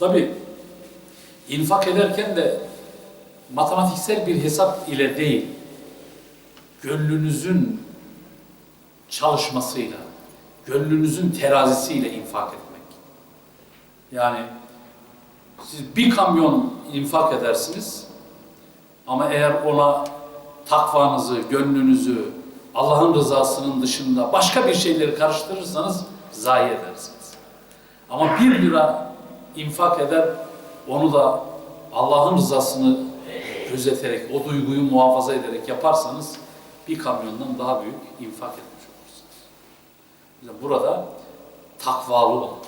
Tabi infak ederken de matematiksel bir hesap ile değil, gönlünüzün çalışmasıyla, gönlünüzün terazisiyle infak etmek. Yani siz bir kamyon infak edersiniz ama eğer ona takvanızı, gönlünüzü, Allah'ın rızasının dışında başka bir şeyleri karıştırırsanız zayi edersiniz. Ama bir lira infak eder, onu da Allah'ın rızasını gözeterek, o duyguyu muhafaza ederek yaparsanız bir kamyondan daha büyük infak etmiş olursunuz. Yani burada takvalı olmak.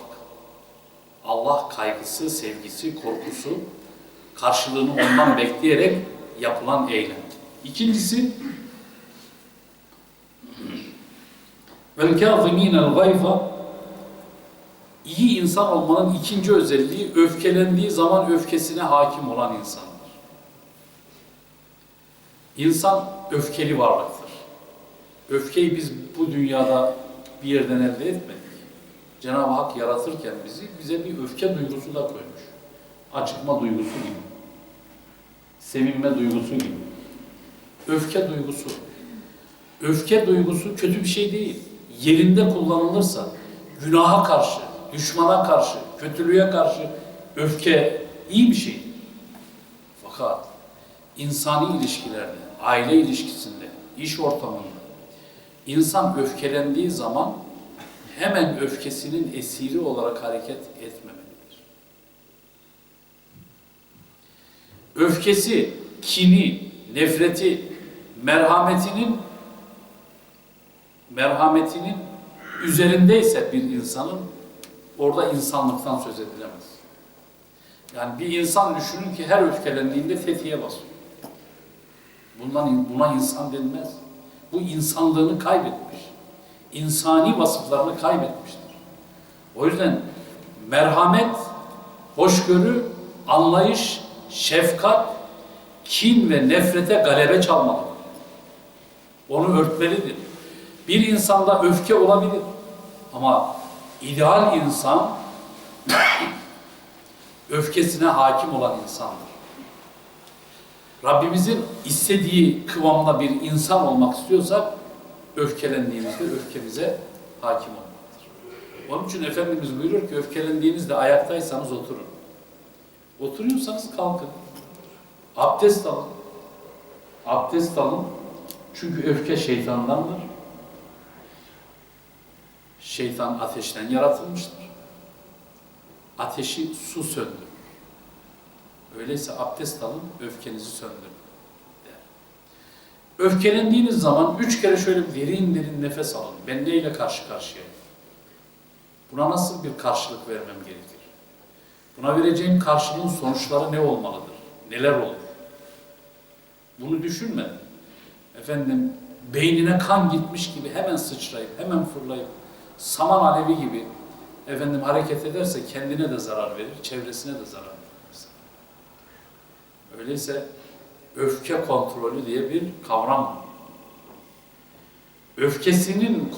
Allah kaygısı, sevgisi, korkusu karşılığını ondan bekleyerek yapılan eylem. İkincisi kâzimînel gayza iyi insan olmanın ikinci özelliği öfkelendiği zaman öfkesine hakim olan insandır. İnsan öfkeli varlıktır. Öfkeyi biz bu dünyada bir yerden elde etmedik. Cenab-ı Hak yaratırken bizi bize bir öfke duygusu da koymuş. Acıkma duygusu gibi. Sevinme duygusu gibi. Öfke duygusu. Öfke duygusu kötü bir şey değil. Yerinde kullanılırsa günaha karşı, düşmana karşı, kötülüğe karşı öfke iyi bir şey. Fakat insani ilişkilerde, aile ilişkisinde, iş ortamında insan öfkelendiği zaman hemen öfkesinin esiri olarak hareket etmemelidir. Öfkesi, kini, nefreti, merhametinin merhametinin üzerindeyse bir insanın orada insanlıktan söz edilemez. Yani bir insan düşünün ki her öfkelendiğinde tetiğe basıyor. Bundan buna insan denmez. Bu insanlığını kaybetmiş. İnsani vasıflarını kaybetmiştir. O yüzden merhamet, hoşgörü, anlayış, şefkat, kin ve nefrete galebe çalmalıdır. Onu örtmelidir. Bir insanda öfke olabilir. Ama ideal insan öfkesine hakim olan insandır. Rabbimizin istediği kıvamda bir insan olmak istiyorsak öfkelendiğimizde öfkemize hakim olmalıdır. Onun için Efendimiz buyuruyor ki öfkelendiğinizde ayaktaysanız oturun. Oturuyorsanız kalkın. Abdest alın. Abdest alın. Çünkü öfke şeytandandır. Şeytan ateşten yaratılmıştır. Ateşi su söndürür. Öyleyse abdest alın, öfkenizi söndürün. Der. Öfkelendiğiniz zaman üç kere şöyle derin derin nefes alın. Ben neyle karşı karşıyayım? Buna nasıl bir karşılık vermem gerekir? Buna vereceğim karşılığın sonuçları ne olmalıdır? Neler olur? Bunu düşünmeden, efendim beynine kan gitmiş gibi hemen sıçrayıp, hemen fırlayıp, saman alevi gibi efendim hareket ederse kendine de zarar verir, çevresine de zarar verir. Öyleyse öfke kontrolü diye bir kavram var. Öfkesinin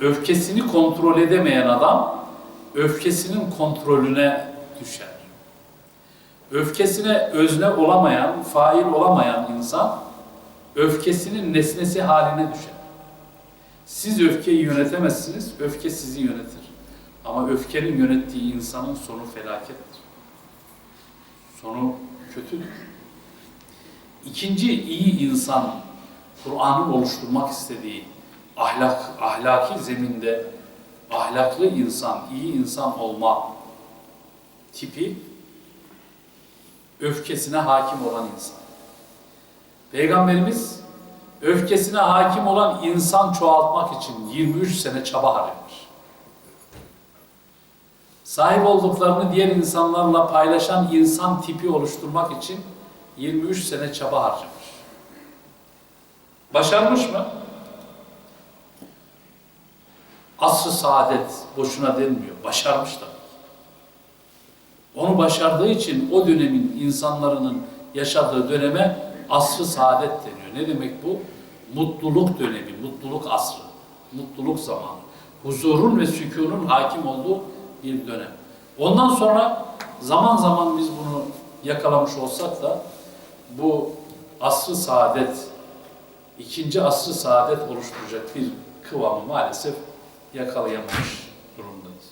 öfkesini kontrol edemeyen adam öfkesinin kontrolüne düşer. Öfkesine özne olamayan, fail olamayan insan öfkesinin nesnesi haline düşer. Siz öfkeyi yönetemezsiniz, öfke sizi yönetir. Ama öfkenin yönettiği insanın sonu felakettir. Sonu kötüdür. İkinci iyi insan, Kur'an'ın oluşturmak istediği ahlak, ahlaki zeminde ahlaklı insan, iyi insan olma tipi öfkesine hakim olan insan. Peygamberimiz öfkesine hakim olan insan çoğaltmak için 23 sene çaba harcamış. Sahip olduklarını diğer insanlarla paylaşan insan tipi oluşturmak için 23 sene çaba harcamış. Başarmış mı? Asr-ı saadet boşuna denmiyor. Başarmış da. Onu başardığı için o dönemin insanların yaşadığı döneme asr-ı saadet deniyor. Ne demek bu? Mutluluk dönemi, mutluluk asrı, mutluluk zamanı. Huzurun ve sükunun hakim olduğu bir dönem. Ondan sonra zaman zaman biz bunu yakalamış olsak da bu asrı saadet, ikinci asrı saadet oluşturacak bir kıvamı maalesef yakalayamamış durumdayız.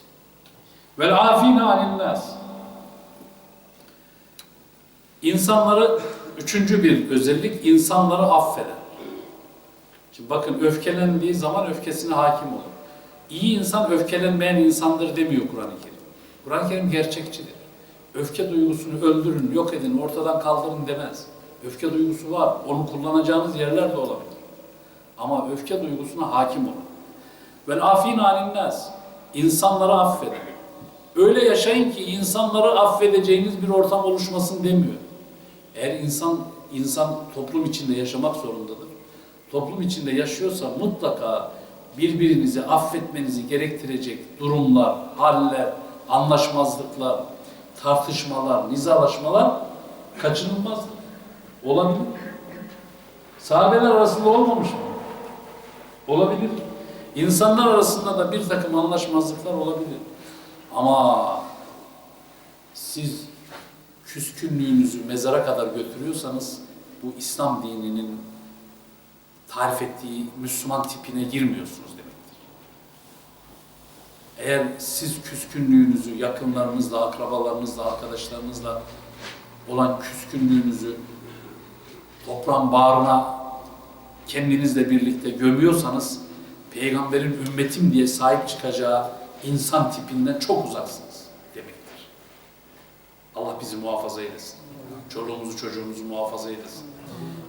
Vel afine anin nas. İnsanları, üçüncü bir özellik, insanları affeder. Şimdi bakın öfkelendiği zaman öfkesine hakim olur. İyi insan öfkelenmeyen insandır demiyor Kur'an-ı Kerim. Kur'an-ı Kerim gerçekçidir. Öfke duygusunu öldürün, yok edin, ortadan kaldırın demez. Öfke duygusu var. Onu kullanacağınız yerler de olabilir. Ama öfke duygusuna hakim olun. Vel afin anin nas. İnsanları affedin. Öyle yaşayın ki insanları affedeceğiniz bir ortam oluşmasın demiyor. Eğer insan insan toplum içinde yaşamak zorundadır. Toplum içinde yaşıyorsa mutlaka birbirinizi affetmenizi gerektirecek durumlar, haller, anlaşmazlıklar, tartışmalar, nizalaşmalar kaçınılmazdır. Olabilir. Sahabeler arasında olmamış mı? Olabilir. İnsanlar arasında da bir takım anlaşmazlıklar olabilir. Ama siz küskünlüğünüzü mezara kadar götürüyorsanız bu İslam dininin tarif ettiği Müslüman tipine girmiyorsunuz demektir. Eğer siz küskünlüğünüzü yakınlarınızla, akrabalarınızla, arkadaşlarınızla olan küskünlüğünüzü toprağın bağrına kendinizle birlikte gömüyorsanız peygamberin ümmetim diye sahip çıkacağı insan tipinden çok uzaksınız. Allah bizi muhafaza eylesin. Çoluğumuzu çocuğumuzu muhafaza eylesin.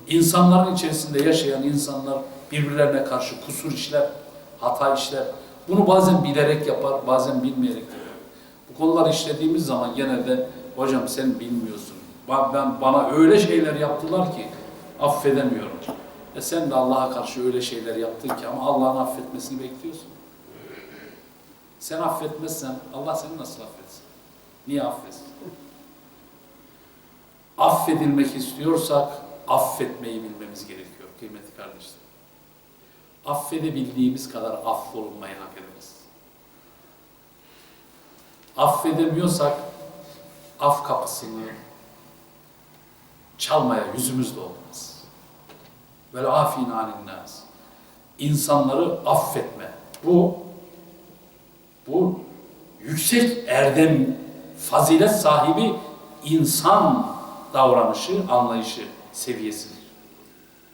İnsanların içerisinde yaşayan insanlar birbirlerine karşı kusur işler, hata işler. Bunu bazen bilerek yapar, bazen bilmeyerek yapar. Bu konuları işlediğimiz zaman genelde hocam sen bilmiyorsun. Ben, bana öyle şeyler yaptılar ki affedemiyorum. E sen de Allah'a karşı öyle şeyler yaptın ki ama Allah'ın affetmesini bekliyorsun. Sen affetmezsen Allah seni nasıl affetsin? Niye affetsin? Affedilmek istiyorsak affetmeyi bilmemiz gerekiyor kıymetli kardeşler. Affedebildiğimiz kadar affolunmayı hak ederiz. Affedemiyorsak af kapısını çalmaya yüzümüz de olmaz. Vel afin anin nas. İnsanları affetme. Bu bu yüksek erdem, fazilet sahibi insan davranışı, anlayışı seviyesi.